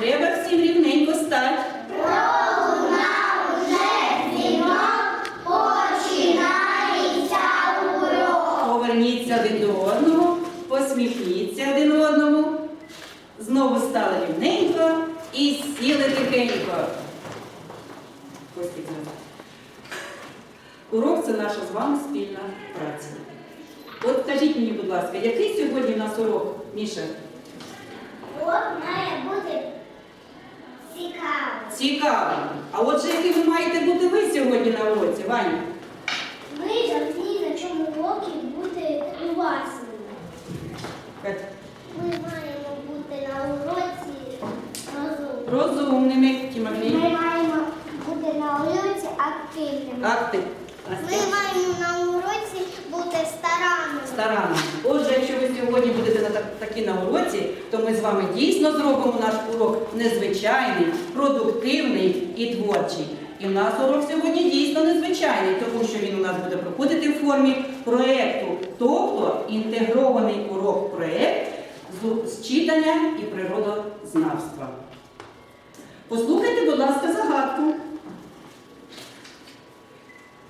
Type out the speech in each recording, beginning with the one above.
Треба всім рівненько стати. Поверніться один до одного, посміхніться один одному. Знову стали рівненько і сіли тихенько. Урок це наша з вами спільна праця. От скажіть мені, будь ласка, який сьогодні у нас урок, Міша? Урок має бути цікавий. Цікавий. А отже, який ви маєте бути ви сьогодні на уроці, Ваня? Ми завжди на цьому уроці бути уважними. Ми маємо бути на уроці розумними. Розумними, Ми маємо бути на уроці активними. Акти. Ми маємо на уроці. Старанно. Отже, якщо ви сьогодні будете на так- такі на уроці, то ми з вами дійсно зробимо наш урок незвичайний, продуктивний і творчий. І в нас урок сьогодні дійсно незвичайний, тому що він у нас буде проходити в формі проєкту, тобто інтегрований урок проєкт з- з читання і природознавства. Послухайте, будь ласка, загадку.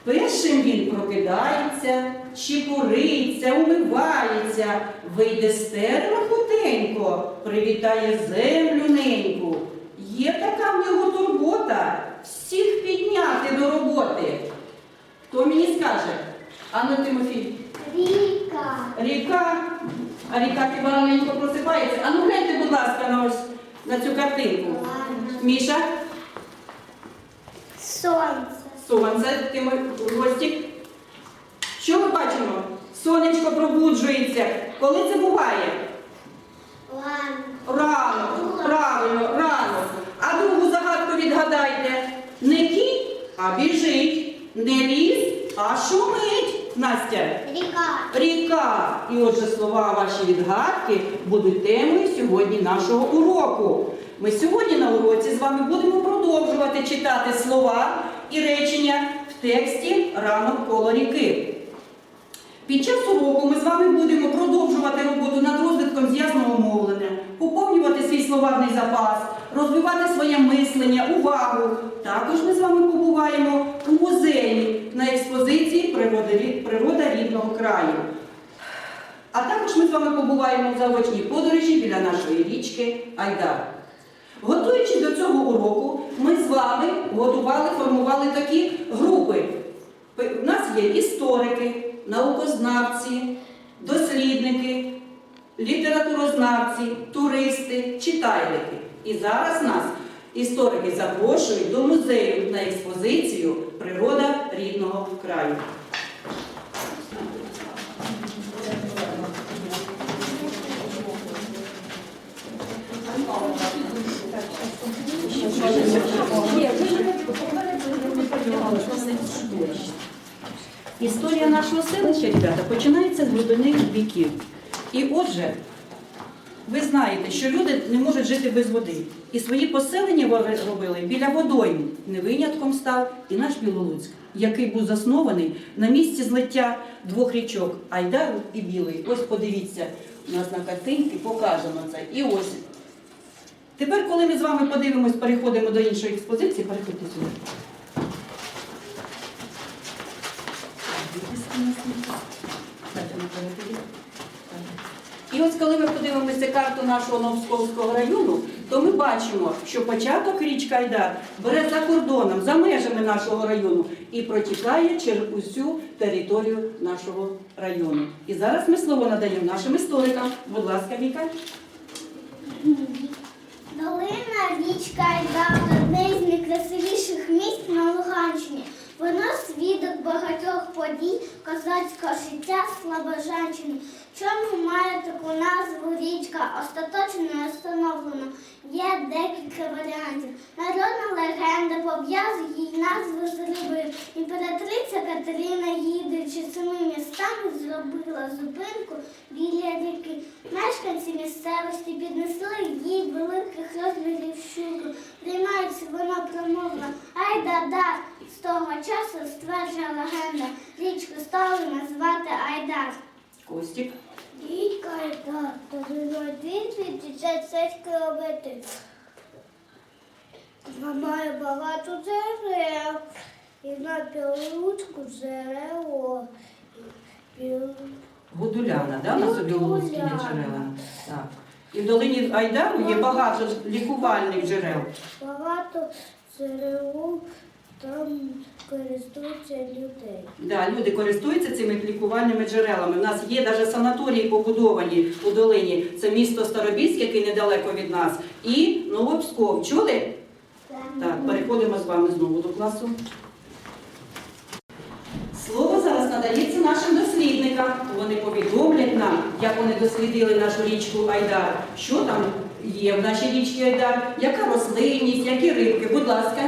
Першим він прокидається, чепуриться, умивається, вийде з терна хутенько, привітає землю неньку. Є така в нього турбота всіх підняти до роботи. Хто мені скаже? Ану, Тимофій, Ріка. ріка, а ріка хіба просипається. Ану, гляньте, будь ласка, на ось на цю картинку. Міша, Сонце. Сонце, Тимо- Ростік. Що ми бачимо? Сонечко пробуджується. Коли це буває? Ладно. Рано, правильно, рано. А другу загадку відгадайте. Не кінь, а біжить. Не ліс, а шумить. Настя. Ріка. Ріка. І отже, слова ваші відгадки будуть темою сьогодні нашого уроку. Ми сьогодні на уроці з вами будемо продовжувати читати слова і речення в тексті ранок коло ріки. Під час уроку ми з вами будемо продовжувати роботу над розвитком з'ясного мовлення, поповнювати свій словарний запас, розвивати своє мислення, увагу. Також ми з вами побуваємо у музеї на експозиції «Природа рідного краю. А також ми з вами побуваємо в заочній подорожі біля нашої річки Айдар. Готуючи до цього уроку, ми з вами готували, формували такі групи. У нас є історики, наукознавці, дослідники, літературознавці, туристи, читайлики. І зараз нас історики запрошують до музею на експозицію Природа рідного краю. Історія нашого селища, ребята, починається з глибини віків. І отже, ви знаєте, що люди не можуть жити без води. І свої поселення робили біля водойм. Не винятком став і наш Білолуцьк, який був заснований на місці злиття двох річок Айдару і Білий. Ось подивіться, у нас на картинці покажемо це. І ось. Тепер, коли ми з вами подивимось, переходимо до іншої експозиції, переходьте сюди. І ось коли ми подивимося карту нашого Новсковського району, то ми бачимо, що початок річка Айдар бере за кордоном, за межами нашого району і протікає через усю територію нашого району. І зараз ми слово надаємо нашим історикам. Будь ласка, Віка. Долина річка Айдар одне з найкрасивіших місць на Луганщині. Вона свідок багатьох подій козацького життя Слобожанщини. Чому має таку назву річка остаточно не встановлено? Є декілька варіантів. Народна легенда пов'язує її назву з рибою. Імператриця Катерина, їдучи цими містами, зробила зупинку біля ріки. Мешканці місцевості піднесли їй великих розмірів щуку. Приймається вона промовно. Ай да-да! З того часу стверджує легенда. Річку стали назвати Айдар. Костік. 256 кілометрів. Вона має багато дерев. І на білоручку джерело. Гудуляна, да, на собі луцькі джерела. Так. І в долині Айдару є багато лікувальних джерел. Багато джерел там користуються людей. Да, люди користуються цими лікувальними джерелами. У нас є навіть санаторії побудовані у долині. Це місто Старобільськ, який недалеко від нас, і Новопсков. Чули? Так, переходимо з вами знову до класу. Слово зараз надається нашим дослідникам. Вони повідомлять нам, як вони дослідили нашу річку Айдар, що там є в нашій річці Айдар, яка рослинність, які рибки. Будь ласка.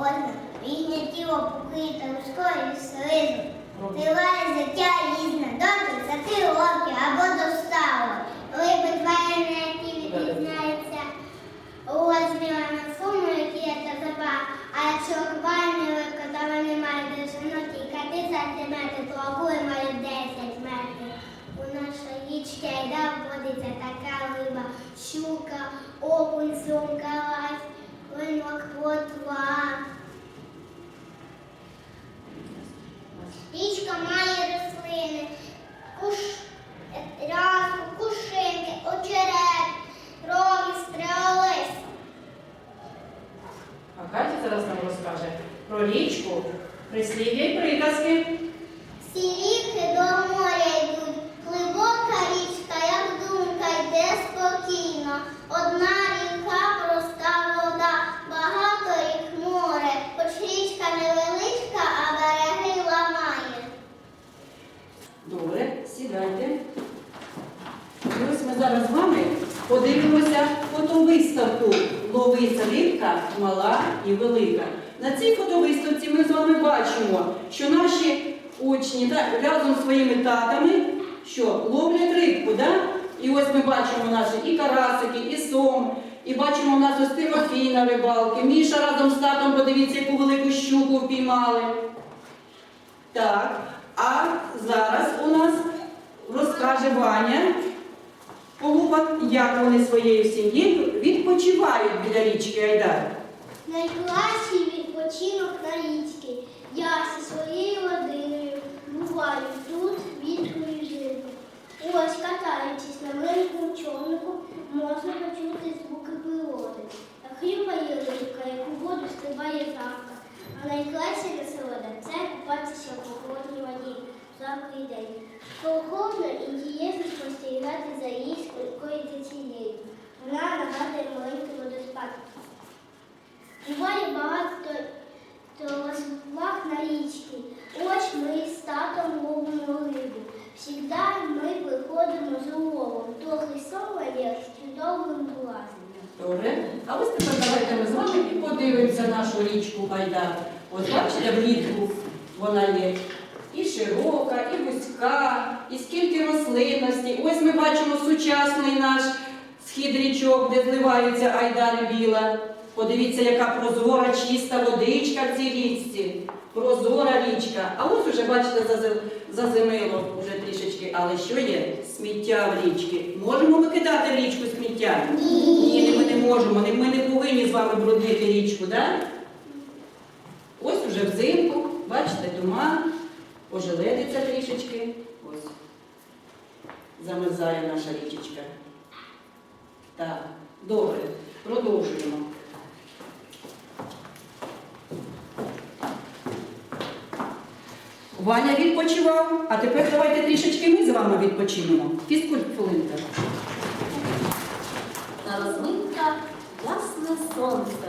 Ознаку. Їхнє тіло покрите лускою слизу. Триває життя їзне доти за три роки або до стави. Риби тварини, які відрізняються розмірами суму, які є та запах. А якщо квальні велика, то вони мають довжину тільки 5 сантиметрів, то обоє мають 10 метрів. У нашій річці Айда водиться така риба, щука, окунь, сумка, лась, плотва. Річка має рослини, куш, кушинки, очерет, роги, стрелись. А Катя зараз нам розкаже про річку, прислів'я і приказки. Всі ріки до моря йдуть, глибока річка, як думка, йде спокійно. Одна ріка, проста вода, багато рік море, хоч річка невеличка, а береги ламає. Добре, сідайте. І ось ми зараз з вами подивимося фотовиставку Ловиця рибка мала і велика. На цій фотовиставці ми з вами бачимо, що наші учні так, разом з своїми татами що, ловлять рибку. Да? І ось ми бачимо наші і карасики, і сом, і бачимо у нас ось Тимофій на рибалки. Міша разом з татом, подивіться, яку велику щуку впіймали. Так, а зараз у нас розкаже Ваня Полупак, як вони своєю сім'єю відпочивають біля річки Айдар. Найкращий відпочинок на річці. Я зі своєю родиною буваю тут відкою живу. Ось катаючись на маленькому завтра день. Холодно і дієвно спостерігати за річкою течією. Вона нагадує маленький водоспад. Буває багато розваг на річці. Ось ми з татом ловимо рибу. Всігда ми виходимо з уловом, трохи соває з чудовим блазненням. Добре. А ось тепер давайте ми з вами і подивимося нашу річку Айдар. Ось бачите, влітку вона є. І широка, і вузька, і скільки рослинності. Ось ми бачимо сучасний наш схід річок, де зливаються Айдар і Біла. Подивіться, яка прозора, чиста водичка в цій річці. Прозора річка. А ось уже, бачите, зазимило вже трішечки. Але що є? Сміття в річці. Можемо ми кидати в річку сміття? Ні, ми не можемо. Ми не повинні з вами бруднити річку, так? Ось уже взимку, бачите, туман, ожеледиться трішечки. Ось. Замерзає наша річечка. Так, добре, продовжуємо. Ваня відпочивав, а тепер давайте трішечки ми з вами відпочинемо. Фізкульт хвилинка. На розминках ясне сонце.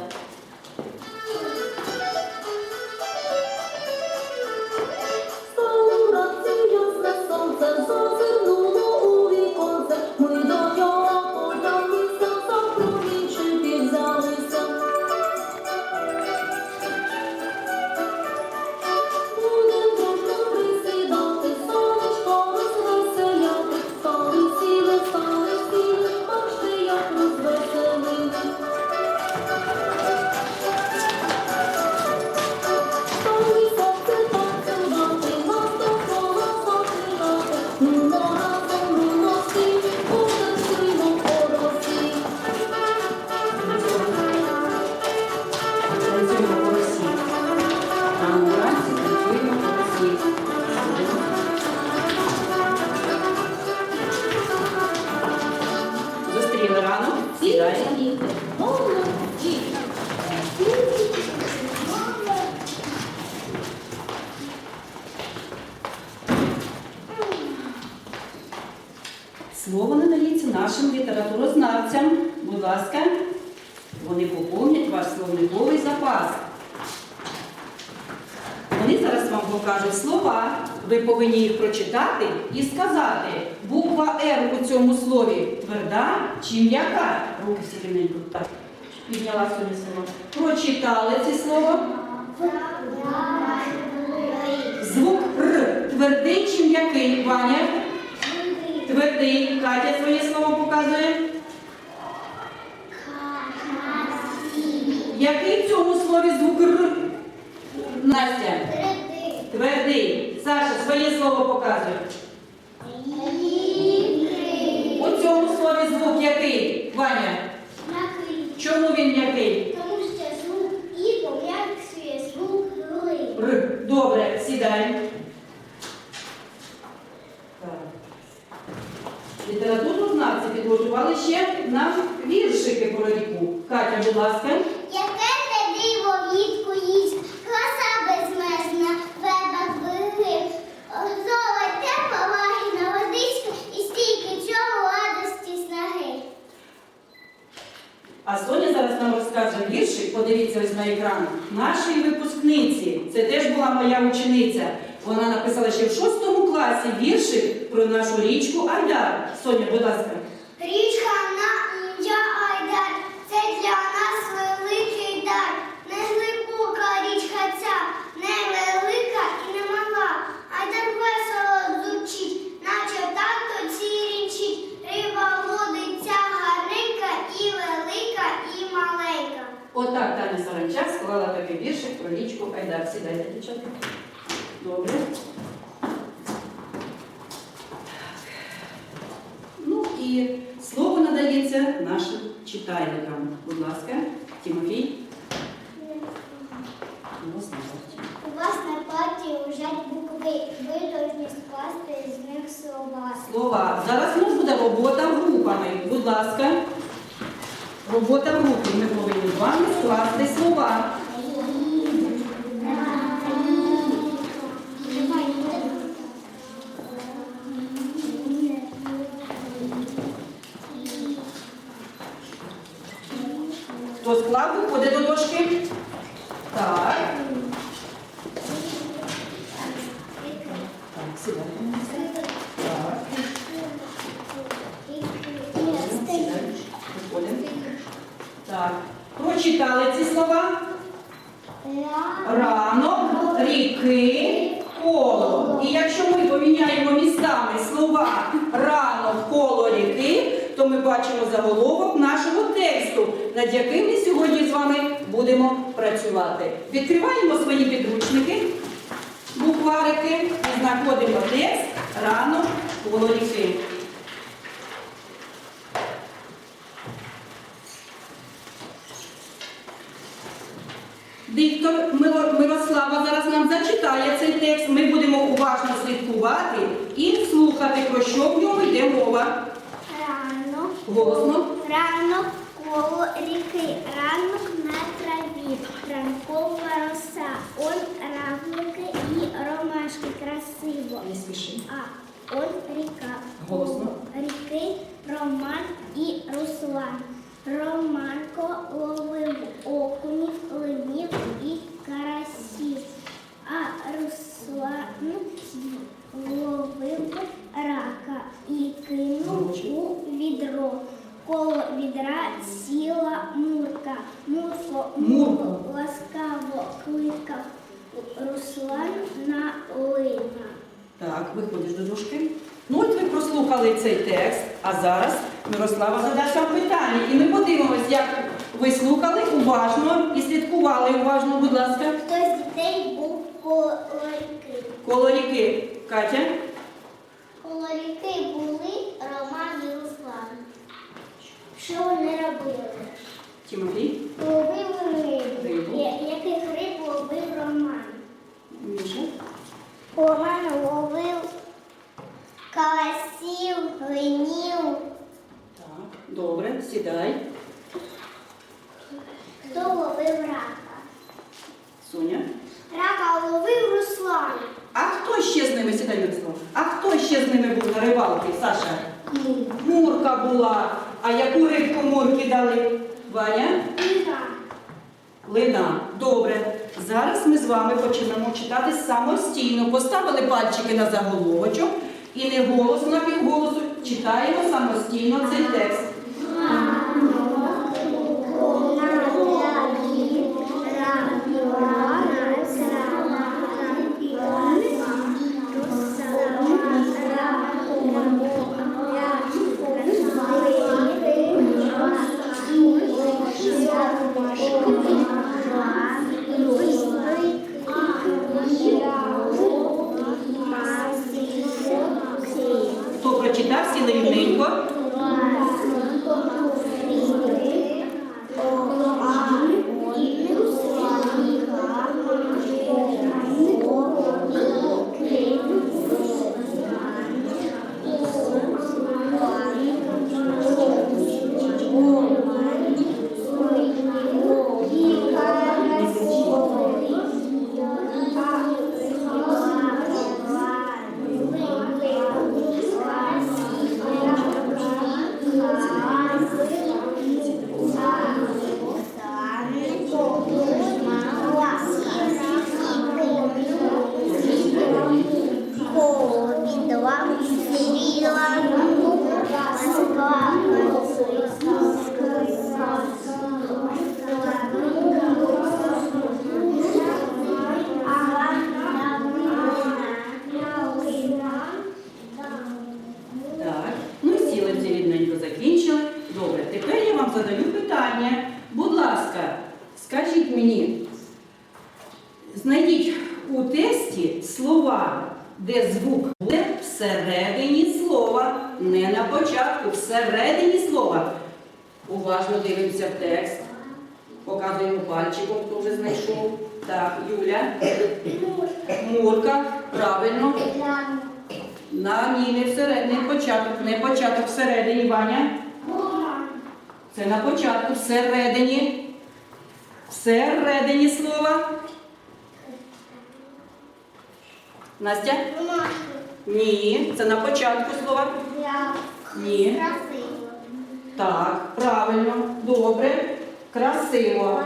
І сказати, буква Р у цьому слові тверда чи м'яка. Руки всі рівненько. Так. Підняла сьогодні слово. Прочитали це слово. Звук Р. Твердий чи м'який, Ваня? Твердий. Катя своє слово показує. Який в цьому слові звук Р? Настя. Твердий. Саша, своє слово показує. У цьому слові звук який? Ваня. Чому він м'який? Тому що звук І пом'якшує звук Р. Р. Добре, сідай. Так. Літературнознавці підготували ще нам віршики про ріку. Катя, будь ласка. Яке те диво влітку їсть, краса безмежна, веда береги, золоте повагіна водичка і стільки чого радості снаги. А Соня зараз нам розкаже віршик, подивіться ось на екран, нашої випускниці. Це теж була моя учениця. Вона написала ще в шостому класі вірші про нашу річку Айдар. Соня, будь ласка. Річка на ім'я Айдар, це для нас великий дар. Не глибока річка ця, не велика і не мала. Айдар весело звучить, наче тато цірінчить. Риба водиться гарненька і велика, і маленька. Отак Таня Саранчак склала такий віршик про річку Айдар. Сідайте, дівчата. Добре. Ну і слово надається нашим читальникам. Будь ласка, Тимофій. У вас на парті лежать букви, ви повинні скласти з них слова. Слова. Зараз у нас буде робота групами. Будь ласка. Робота в групі. Ми повинні з вами скласти слова. Хто ходи до дошки. Так, сідайте. Так. Виходимо. Так. Прочитали ці слова. Ранок, ріки, коло. І якщо ми поміняємо містами слова ранок, коло, ріки, то ми бачимо заголовок нашого тексту, над яким ми сьогодні з вами будемо працювати. Відкриваємо свої підручники, букварики і знаходимо текст ранок, коло, ріки. Диктор Мирослава зараз нам зачитає цей текст. Ми будемо уважно слідкувати і слухати, про що в ньому йде мова. Ранок. Голосно. Ранок коло ріки, ранок на траві, ранкова роса, он равлики і ромашки красиво. Не спіши. А он ріка. Голосно. Ріки Роман і Руслан. Романко ловив окунів, линів і карасів, а Руслан ловив рака і кинув у відро. Коло відра сіла мурка. Мурко. мурко, ласкаво кликав Руслан на лина. Так, виходиш до дошки. Ну, от ви прослухали цей текст, а зараз Мирослава задасть вам питання. І ми подивимось, як ви слухали уважно і слідкували уважно, будь ласка. Хто з дітей був коло ріки? Коло ріки. Катя. Коло ріки були Роман і Руслан. Що вони робили? Тимофій. Ловили рибу. Рибу. Яких риб ловив Роман? Міша. Роман ловив карасів, глинів. Так, добре, сідай. Хто ловив рака? Соня. Рака ловив Руслан. А хто ще з ними сідай Мирослав? А хто ще з ними був на рибалці, Саша? мурка була. А яку рибку мурки дали? Ваня? Іра. Лина. Добре. Зараз ми з вами почнемо читати самостійно. Пальчики на заголовочок і не голосно напівголосу, читаємо самостійно цей текст. Мені, знайдіть у тесті слова, де звук буде всередині слова, не на початку, всередині слова. Уважно дивимося в текст. Показуємо пальчиком, хто вже знайшов. Так, Юля. Мурка, правильно. На ні, не всередині, не початок, не початок всередині, Ваня. Це на початку, всередині. Всередині слова. Настя? Ні, це на початку слова. Ні. Так, правильно, добре, красиво.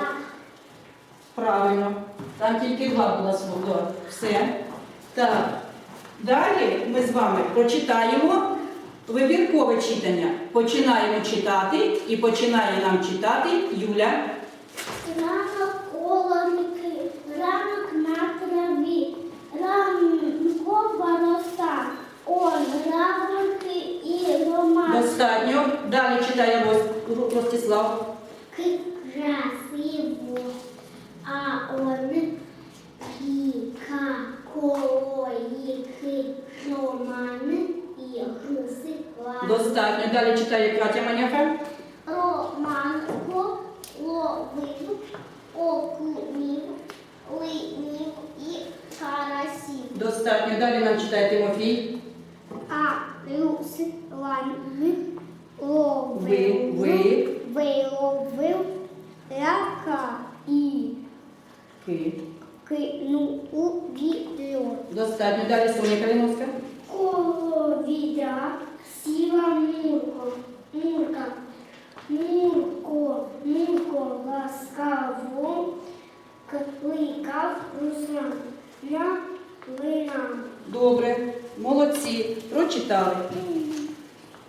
Правильно. Там тільки два було слова. Все. Так. Далі ми з вами прочитаємо вибіркове читання. Починаємо читати і починає нам читати Юля. Достатньо. Далі читає Рос- Ростислав. Красиво, а он ріка, колоїки, романи і гуси. Достатньо. Далі читає Катя Маняха. Романко ловив окунів, линів і карасів. Достатньо. Далі нам читає Тимофій. А Руслан ловив, Ви, ви, виловив рака і ки. кинув у відро. Достатньо. Далі Соня Калиновська. Коло відра сіла мурко, мурка, мурко, мурко ласкаво кликав Руслан на лина. Добре. Молодці. Прочитали.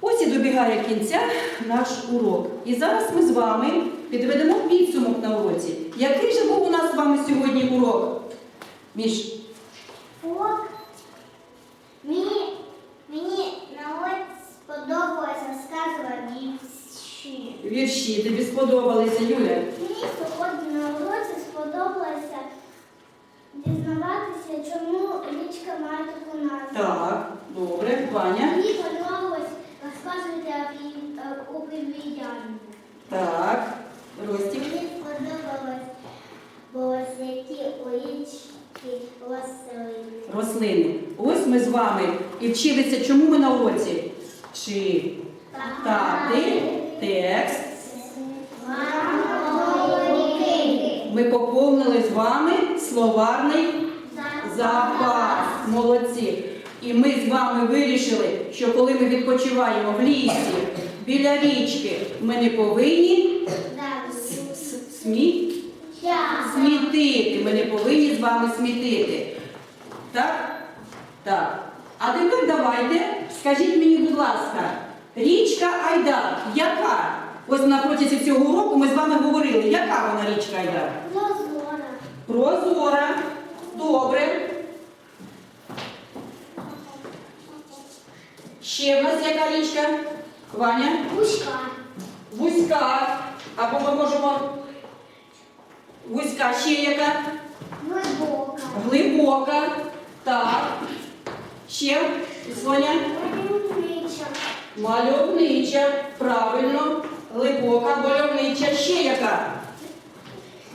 Ось і добігає кінця наш урок. І зараз ми з вами підведемо підсумок на уроці. Який же був у нас з вами сьогодні урок? Між От мені, мені на ось сподобалося розказувати вірші. вірші тобі сподобалися, Юля? Мені сьогодні на уроці сподобалося дізнаватися, чому річка має таку назву. Так, добре, Ваня. Мені подобалось розказувати у оповіданні. Так, Ростік. Мені сподобалось, бо які у рослини. Рослини. Ось ми з вами і вчилися, чому ми на уроці? Читати текст. Ми поповнили з вами словарний запас. Молодці. І ми з вами вирішили, що коли ми відпочиваємо в лісі, біля річки ми не повинні смі... Смітити. Ми не повинні з вами смітити. Так? Так. А тепер давайте, скажіть мені, будь ласка, річка Айдар, яка? Ось на протязі цього уроку ми з вами говорили, яка вона річка Айдар? Прозора. Прозора. Добре. Ще в нас яка річка? Ваня? Пушка. Вузька. Або ми можемо. Вузька ще яка? Глибока. Глибока. Так. Ще, Соня? Мальовнича. Мальовнича. Правильно. Глибока, мальовнича. Ще яка?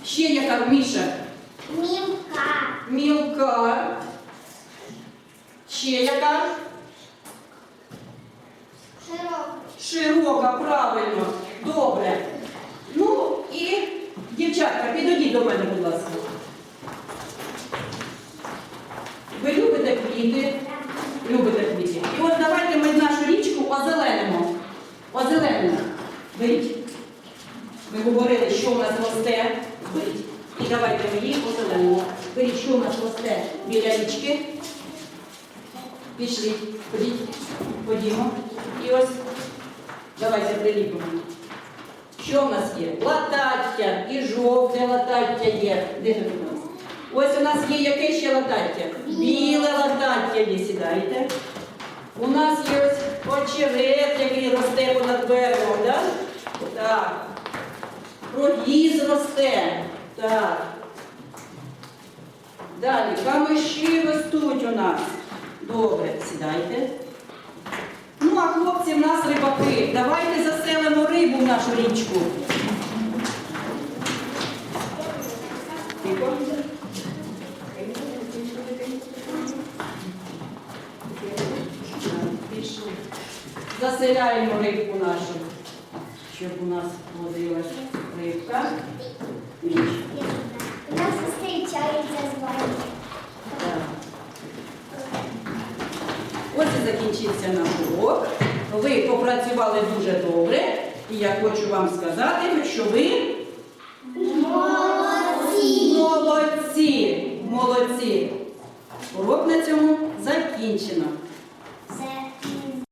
Ще яка, Міша? Мілка. Мілка. Ще яка? Широка. Широка, правильно. Добре. Ну і, дівчатка, підійдіть до мене, будь ласка. Ви любите квіти? Любите квіти. І от давайте ми нашу річку озеленимо. Озеленимо. Беріть. Ми говорили, що у нас росте. Беріть. І давайте ми їх озеленимо. Беріть, що у нас росте біля річки. Пішли. Ходіть. Ходімо. І ось давайте приліпимо. Що в нас є? Латаття, і жовте латаття є. Де ж у нас? Ось у нас є яке ще латаття? Біле латаття є, сідайте. У нас є ось очерет, який росте понад берегом, да? так? Прогіз росте. Так. Далі, камиші ростуть у нас. Добре, сідайте. Ну, а хлопці в нас рибаки. Давайте заселимо рибу в нашу річку. Заселяємо рибку нашу, щоб у нас водилась рибка. Нас зустрічається з вами. Так. Ось і закінчився наш урок. Ви попрацювали дуже добре. І я хочу вам сказати, що ви